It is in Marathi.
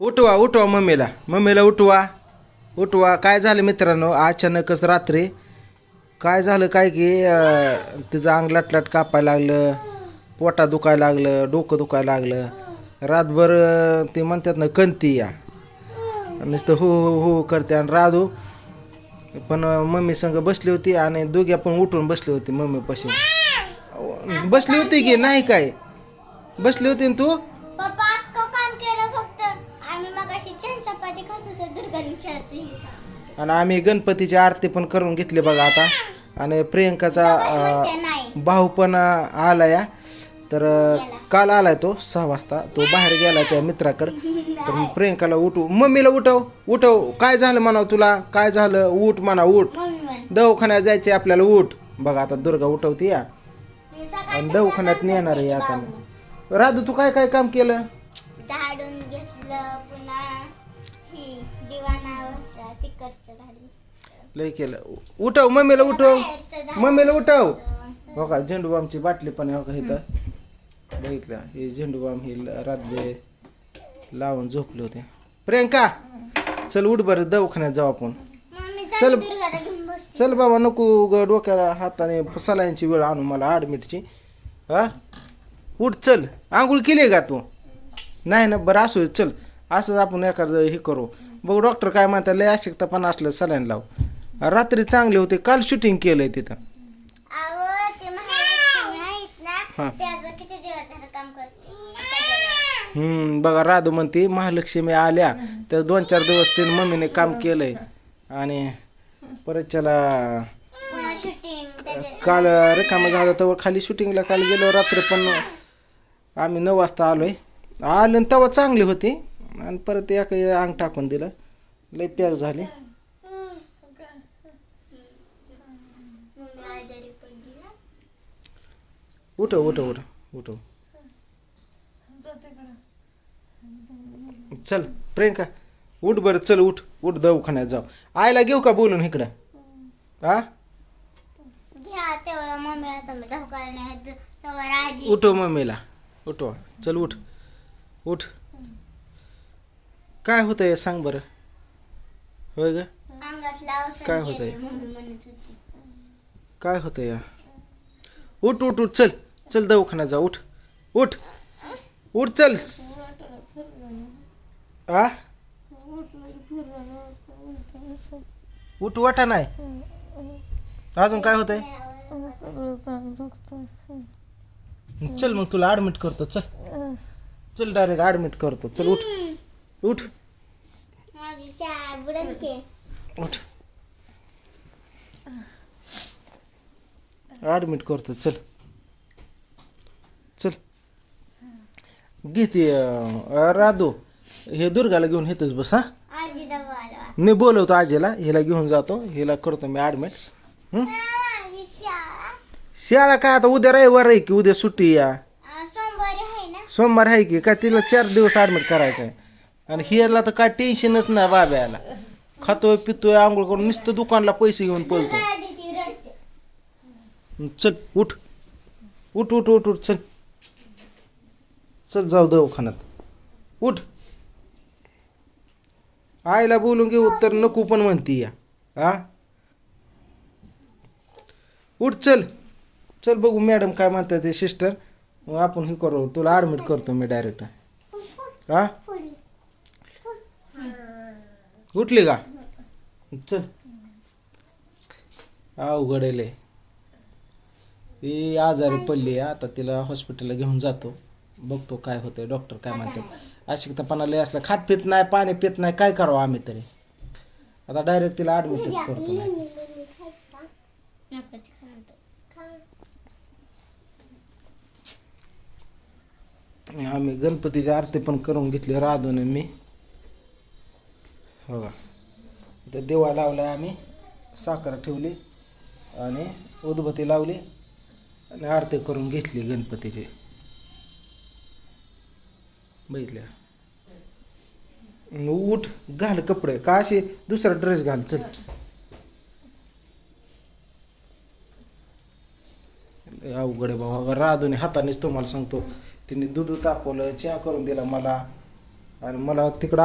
उठवा उठवा मम्मीला. मम्मीला उठवा. उठवा. काय झालं मित्रांनो? अचानकच रात्री काय झालं काय की तिचं अंग लटलट कापायला लागलं पोटा दुखायला लागलं डोकं दुखायला लागलं. रातभर ते म्हणतात ना कंती या. नुसतं हो हो हो करते आणि राधू पण मम्मी संग बसली होती आणि दोघ्या पण उठून बसली होती मम्मीपाशी बसली होती की नाही काय? बसली होती ना तू? आणि आम्ही गणपतीची आरती पण करून घेतली बघा आता. आणि प्रियंकाचा अं, भाऊ पण अं, आला या तर अं, काल आलाय तो सहा वाजता. तो बाहेर गेला त्या मित्राकडे. तर मग प्रियंकाला उठू मम्मीला उठव. उठव. काय झालं म्हणाव तुला? काय झालं? उठ म्हणा उठ. मम्मी म्हण. दवाखान्यात जायचे आपल्याला उठ. बघा आता दुर्गा उठवती या मी सकाळी आणि दवाखान्यात नेणार आहे आता. राधू तू काय काय काम केलं? लय केलं. उठव मम्मीला उठव. मम्मीला उठव. हो का झेंडूबामची बाटली पण आहे हो का इथं. बघितलं हे झेंडूबाम ही रातभर लावून झोपले होते. प्रियंका चल उठ बरं दवाखान्यात जाऊ आपण. चल. चालू बाबा नको ग डोक्याला हाताने सलाईंची वेळ आणू मला ॲडमिटची हा? उठ चल. आंघोळ केली का तू? नाही ना बरं असू चल. असंच आपण एखादं हे करू. बघ डॉक्टर काय म्हणतात लय अशक्तपणा पण असलं सलाईन लाव. रात्री चांगले होते काल शूटिंग केलंय तिथं. अहो ते महालक्ष्मी आहेत ना हा. त्याचं किती दिवस झालं काम करते. हम्म बघा राधू म्हणते महालक्ष्मी आल्या तर दोन चार दिवस तिने मम्मीने काम केलंय. आणि परत त्याला पुन्हा शूटिंग त्याचे काल रिकामं झालं तर खाली शूटिंगला काल गेलो रात्री पण आम्ही नऊ वाजता आलोय. आलो आणि तेव्हा चांगली होती. आणि परत एक अंग टाकून दिलं. लय पॅक झाली मम्मी आजारी पडली ना उठव उठव उठव उठव. चल प्रियंका उठ बरं चल उठ उठ दवाखान्यात जाऊ. आईला घेऊ का बोलून इकडं? हा घ्या तेवढं मम्मी आता मी धोका नाही तेव्हा राजी. उठव मम्मीला उठवा. चल उठ उठ. काय होतंय सांग बरं. होय ग? औषध काय होतंय? काय होतंय या? उठ उठ उठ चल चल दवाखान्यात जा उठ उठ उठ चल. आ? उठ वाटा नाही अजून काय होतंय? चल मग तुला ऍडमिट करतो चल. चल डायरेक्ट ऍडमिट करतो चल उठ उठ. उठ. ऍडमिट करतो चल. चल. घेते राधू हे दुर्गाला घेऊन येतच बस हा? मी बोलवतो आजीला हिला घेऊन जातो हिला करतो मी ऍडमिट माझी शाळा. काय आता उद्या रविवार आहे की उद्या सुट्टी या? सोमवारी आहे ना? सोमवार आहे की काय तिला चार दिवस ऍडमिट करायचं आहे. आणि हिअरला तर काय टेन्शनच नाही बाब्याला. खातोय पितोय आंघोळ करून नुसतं दुकानला पैसे घेऊन पळतो. चल उठ. उठ उठ उठ उठ चल. चल जाऊ दवाखान्यात. उठ. आईला बोलून घेऊ तर नको पण म्हणती या. आ? उठ चल. चल बघू मॅडम काय म्हणतात ते सिस्टर. मग आपण हे करू तुला ॲडमिट करतो मी डायरेक्ट हा उठली का? चल. अवघड आहे ती आजारी पडली आहे. आता तिला हॉस्पिटलला घेऊन जातो. बघतो काय होतंय. डॉक्टर काय म्हणतात अशक्तपणा लय असला. खात पित नाही पाणी पित नाही. काय करावं आम्ही तरी? आता डायरेक्ट तिला ॲडमिटच करतो नाही आम्ही गणपतीची आरती पण करून घेतली. राधून मी. हो का? इथं देवा लावला आम्ही. साखर ठेवली आणि उदबत्ती लावली. आणि आरती करून घेतली गणपतीची. बघितल्या उठ घाल कपडे. का असे दुसरा ड्रेस घाल चल. अवघड आहे बाबा. राधूने हातानेच तुम्हाला सांगतो. तिने दूध तापवलं चहा करून दिला मला. आणि मला तिकडं